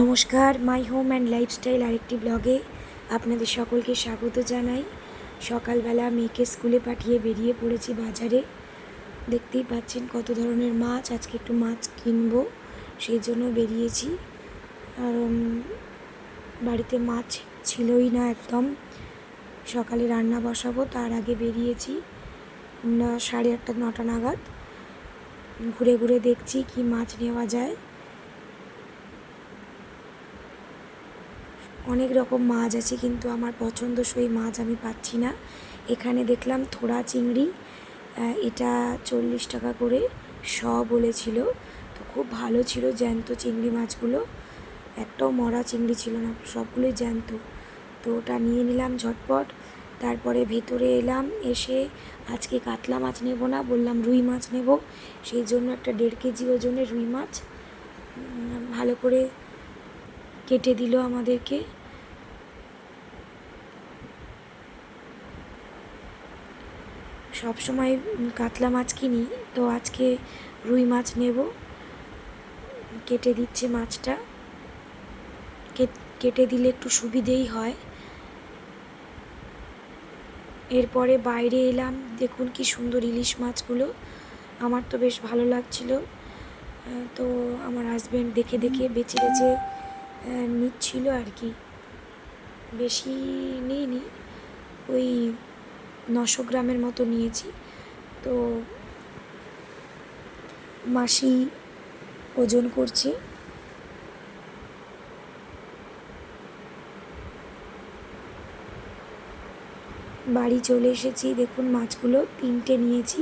নমস্কার my home and lifestyle আরেকটি ব্লগে আপনাদের সকলকে স্বাগত জানাই। সকালবেলা মেয়েকে স্কুলে পাঠিয়ে বেরিয়ে পড়েছি বাজারে। দেখতেই পাচ্ছেন কত ধরনের মাছ, আজকে একটু মাছ কিনবো, সেই জন্য বেরিয়েছি। আর বাড়িতে মাছ ছিলই না একদম। সকালে রান্না বসাবো, তার আগে বেরিয়েছি সাড়ে আটটা, নটা নাগাদ। ঘুরে ঘুরে দেখছি কি মাছ নেওয়া যায়। অনেক রকম মাছ আছে, কিন্তু আমার পছন্দসই মাছ আমি পাচ্ছি না। এখানে দেখলাম থোড়া চিংড়ি এটা চল্লিশ টাকা করে শ বলেছিল। তো খুব ভালো ছিল জ্যান্ত চিংড়ি মাছগুলো। একটাও মরা চিংড়ি ছিল না, সবগুলোই জ্যান্ত। তো ওটা নিয়ে নিলাম ঝটপট। তারপরে ভেতরে এলাম, এসে আজকে কাতলা মাছ নেব না, বললাম রুই মাছ নেব। সেই জন্য একটা দেড় কেজি ওজনের রুই মাছ ভালো করে কেটে দিল আমাদেরকে। সব সময় কাতলা মাছ কিনি, তো আজকে রুই মাছ নেব। কেটে দিচ্ছে মাছটা। কেটে দিলে একটু সুবিধেই হয়। এরপরে বাইরে এলাম, দেখুন কি সুন্দর ইলিশ মাছগুলো। আমার তো বেশ ভালো লাগছিল। তো আমার হাজব্যান্ড দেখে দেখে বেছে বেছে নিচ্ছিল আর কি। বেশি নিইনি, ওই নশো গ্রামের মতো নিয়েছি। তো মাসি ওজন করছে। বাড়ি চলে এসেছি, দেখুন মাছগুলো তিনটে নিয়েছি।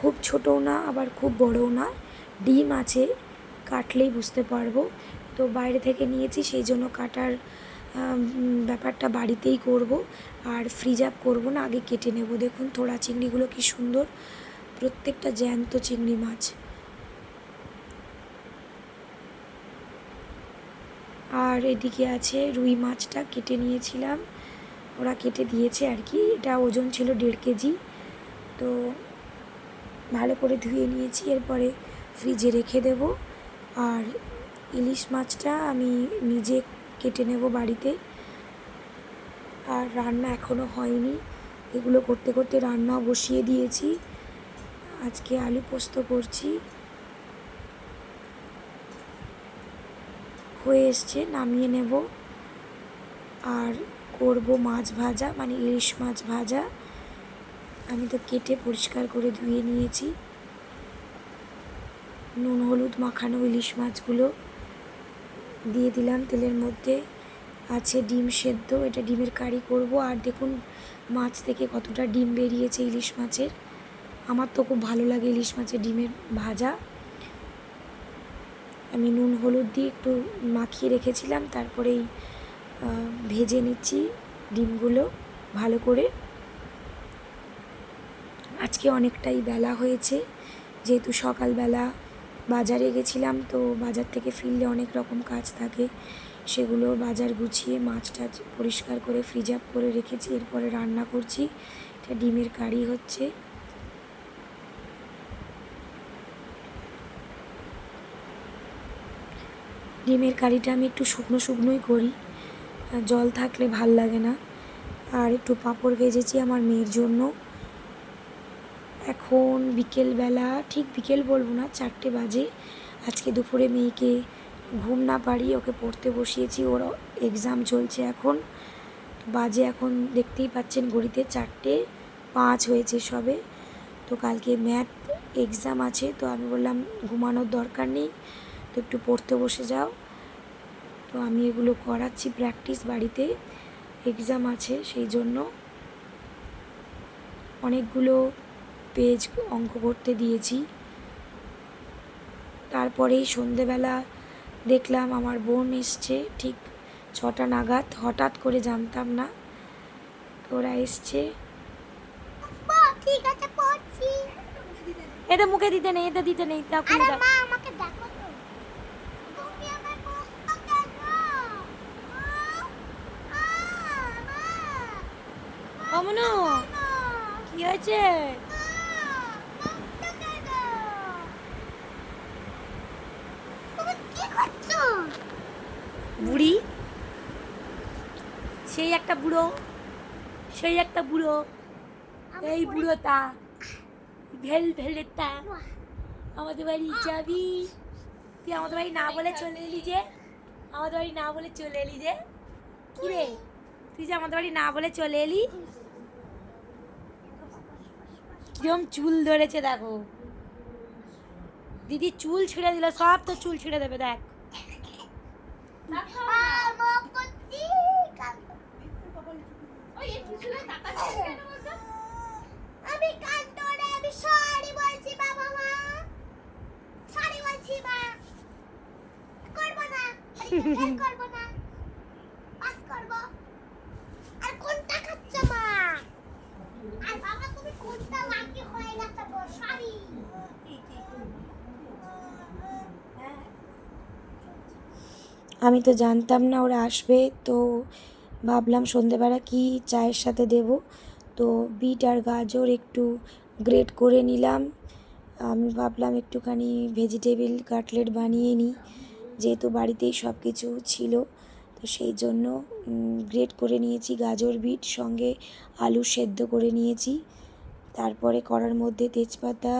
খুব ছোটও না, আবার খুব বড়ও না। ডিম আছে, কাটলেই বুঝতে পারব। তো বাইরে থেকে নিয়েছি, সেই জন্য কাটার ব্যাপারটা বাড়িতেই করব। আর ফ্রিজ আপ করব না, আগে কেটে নেব। দেখুন থোড়া চিংড়িগুলো কি সুন্দর, প্রত্যেকটা জ্যান্ত চিংড়ি মাছ। আর এদিকে আছে রুই মাছটা, কেটে নিয়েছিলাম। ওরা কেটে দিয়েছে আর কি। এটা ওজন ছিল দেড় কেজি। তো ভালো করে ধুয়ে নিয়েছি, এরপরে ফ্রিজে রেখে দেব। আর ইলিশ মাছটা আমি নিজে কেটে নেব বাড়িতে। আর রান্না এখনও হয়নি। এগুলো করতে করতে রান্নাও বসিয়ে দিয়েছি। আজকে আলু পোস্ত করছি। হয়ে এসছে, নামিয়ে নেব। আর করব মাছ ভাজা মানে ইলিশ মাছ ভাজা। আমি তো কেটে পরিষ্কার করে ধুয়ে নিয়েছি। নুন, হলুদ মাখানো ইলিশ মাছগুলো। দিয়ে দিলাম তেলের মধ্যে। আছে ডিম সেদ্ধ, এটা ডিমের কারি করব। আর দেখুন মাছ থেকে কতটা ডিম বেরিয়েছে ইলিশ মাছের। আমার তো খুব ভালো লাগে ইলিশ মাছের ডিমের ভাজা। আমি নুন, হলুদ দিয়ে একটু মাখিয়ে রেখেছিলাম। তারপরেই ভেজে নিচ্ছি ডিমগুলো ভালো করে। আজকে অনেকটাই বেলা হয়েছে। যেহেতু সকালবেলা বাজারে গেছিলাম তো বাজার থেকে ফিরলে অনেক রকম কাজ থাকে। সেগুলো বাজার গুছিয়ে মাছ টাছ পরিষ্কার করে ফ্রিজ আপ করে রেখেছি, এরপরে রান্না করছি। এটা ডিমের কারি হচ্ছে। ডিমের কারিটা আমি একটু শুকনো শুকনোই করি। জল থাকলে ভালো লাগে না। আর একটু পাঁপড় ভেজেছি আমার মেয়ের জন্য। এখন বিকেলবেলা, ঠিক বিকেল বলব না, চারটে বাজে। আজকে দুপুরে মেয়েকে ঘুম না পারি ওকে পড়তে বসিয়েছি, ওর এক্সাম চলছে এখন। বাজে এখন, দেখতেই পাচ্ছেন ঘড়িতে চারটে পাঁচ হয়েছে সবে। তো কালকে ম্যাথ এক্সাম আছে, তো আমি বললাম ঘুমানোর দরকার নেই, তো একটু পড়তে বসে যাও। তো আমি এগুলো করাচ্ছি প্র্যাকটিস বাড়িতে এক্সাম আছে সেই জন্য। অনেকগুলো পেজ অঙ্ক করতে দিয়েছি তারপরেই সন্ধেবেলা দেখলাম আমার বোন এসছে ঠিক ছটা নাগাদ হঠাৎ করে জানতাম না ওরা এসছে এটা মুখে দিতে নেই এটা দিতে নেই তা খুলে আরে দাও মা আমাকে দেখো তো তুমি আমার মুখটা কেন আ, আ, মা, অমনু কি হয়েছে আ, মুখটা কেন? তুমি কি করছ বুড়ি সেই একটা বুড়ো সেই একটা বুড়ো এই বুড়োটা ভেল ভেলেটা আমাদের বাড়ি যাবি। তুই আমাদের বাড়ি না বলে চলে এলি যে আমাদের বাড়ি না বলে চলে এলি যে। কি রে? তুই যে আমাদের বাড়ি না বলে চলে এলি? কিরম চুল ধরেছে দেখো। দিদি চুল ছিঁড়ে দিল সব তো চুল ছিঁড়ে দেবে দেখ আহ, মুখ করছি, কান আমি না পাস করব আর কোনটা খাচ্ছ মা আর বাবা তুমি কোনটা লাকি হয়ে গেছে গো সরি আমি তো জানতাম না ওরা আসবে, তো ভাবলাম সন্ধেবেলা কি চায়ের সাথে দেব। তো বিট আর গাজর একটু গ্রেট করে নিলাম। আমি ভাবলাম একটুখানি ভেজিটেবিল কাটলেট বানিয়ে নিই, যেহেতু বাড়িতেই সব কিছু ছিল। তো সেই জন্য গ্রেট করে নিয়েছি গাজর, বিট, সঙ্গে আলু সেদ্ধ করে নিয়েছি। তারপরে কড়ার মধ্যে তেজপাতা,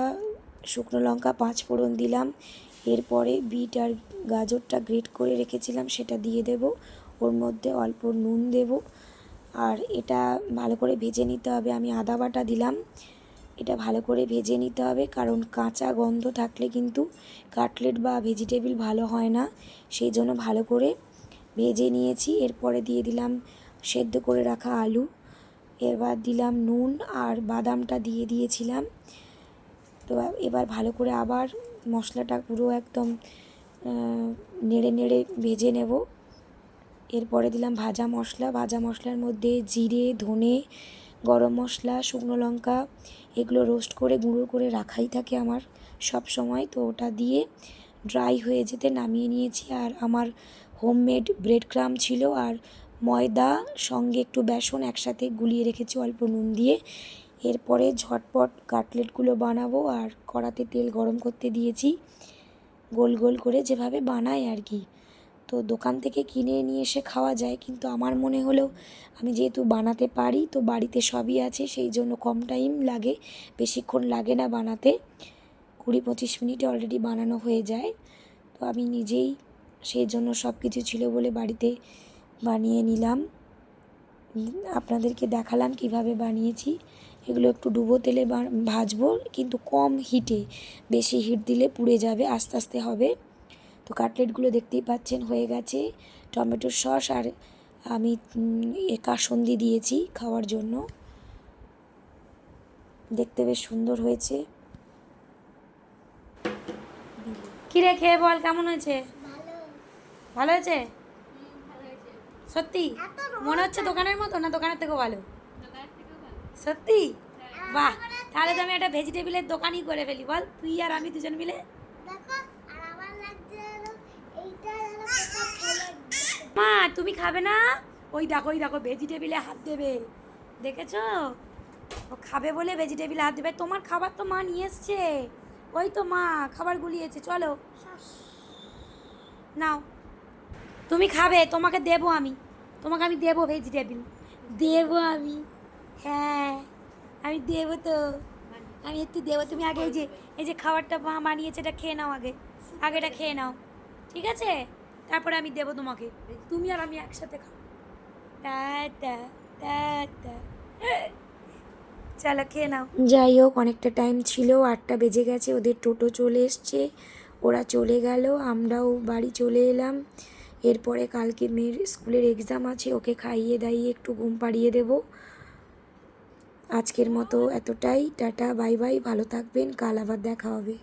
শুকনো লঙ্কা পাঁচ ফোড়ন দিলাম। এরপরে বিট আর গাজরটা গ্রেট করে রেখেছিলাম, সেটা দিয়ে দেব। ওর মধ্যে অল্প নুন দেব। আর এটা ভালো করে ভেজে নিতে হবে। আমি আদা বাটা দিলাম। এটা ভালো করে ভেজে নিতে হবে, কারণ কাঁচা গন্ধ থাকলে কিন্তু কাটলেট বা ভেজিটেবিল ভালো হয় না। সেই জন্য ভালো করে ভেজে নিয়েছি। এরপরে দিয়ে দিলাম সেদ্ধ করে রাখা আলু। এবার দিলাম নুন আর বাদামটা দিয়ে দিয়েছিলাম। তো এবার ভালো করে আবার মশলাটা পুরো একদম নেড়ে নেড়ে ভেজে নেব। এরপরে দিলাম ভাজা মশলা। ভাজা মশলার মধ্যে জিরে, ধনে, গরম মশলা, শুকনো লঙ্কা, এগুলো রোস্ট করে গুঁড়ো করে রাখাই থাকে আমার সব সময় তো ওটা দিয়ে ড্রাই হয়ে যেতে নামিয়ে নিয়েছি। আর আমার হোমমেড ব্রেড ক্রাম ছিল। আর ময়দা, সঙ্গে একটু বেসন একসাথে গুলিয়ে রেখেছি অল্প নুন দিয়ে। এরপরে ঝটপট কাটলেটগুলো বানাবো আর কড়াতে তেল গরম করতে দিয়েছি। গোল গোল করে যেভাবে বানায় আর কি। তো দোকান থেকে কিনে নিয়ে এসে খাওয়া যায়, কিন্তু আমার মনে হলেও আমি যেহেতু বানাতে পারি, তো বাড়িতে সবই আছে, সেই জন্য কম টাইম লাগে, বেশিক্ষণ লাগে না বানাতে। কুড়ি পঁচিশ মিনিটে অলরেডি বানানো হয়ে যায়। তো আমি নিজেই সেই জন্য সব কিছু ছিল বলে বাড়িতে বানিয়ে নিলাম। আপনাদেরকে দেখালাম কীভাবে বানিয়েছি। এগুলো একটু ডুবো তেলে ভাজবো, কিন্তু কম হিটে। বেশি হিট দিলে পুড়ে যাবে, আস্তে আস্তে হবে। তো কাটলেটগুলো দেখতেই পাচ্ছেন, হয়ে গেছে। টমেটোর সস আর আমি কাসন্দি দিয়েছি খাওয়ার জন্য। দেখতে বেশ সুন্দর হয়েছে। কিরে, খেয়ে বল, কেমন হয়েছে? ভালো। ভালো হয়েছে? সত্যি? মনে হচ্ছে দোকানের মতো না দোকানের থেকেও ভালো? সত্যি? বাহ তাহলে তো আমি একটা ভেজিটেবিলের দোকানই করে ফেলি। বল তুই আর আমি দুজন মিলে। মা তুমি খাবে না? ওই দেখো ওই দেখো ভেজিটেবিলে হাত দেবে। দেখেছ? ও খাবে বলে ভেজিটেবিলে হাত দেবে। তোমার খাবার তো মা নিয়ে এসছে। ওই তো মা খাবার গুলিয়েছে। চলো। নাও। তুমি খাবে তোমাকে দেবো আমি। তোমাকে আমি দেবো ভেজিটেবিল দেবো আমি। হ্যাঁ আমি দেবো তো। আমি একটু দেবো, তুমি আগে এই যে এই যে খাবারটা মা বানিয়েছে, এটা খেয়ে নাও আগে। আগে এটা খেয়ে নাও। ঠিক আছে? তারপরে আমি দেবো তোমাকে। তুমি আর আমি একসাথে টা টা। চলো খেয়ে নাও। যাই হোক, অনেকটা টাইম ছিল, আটটা বেজে গেছে, ওদের টোটো চলে এসছে। ওরা চলে গেল, আমরাও বাড়ি চলে এলাম। এরপরে কালকে মেয়ের স্কুলের এক্সাম আছে, ওকে খাইয়ে দাইয়ে একটু ঘুম পাড়িয়ে দেব। আজকের মতো এতটাই। টাটা বাই বাই ভালো থাকবেন। কাল আবার দেখা হবে।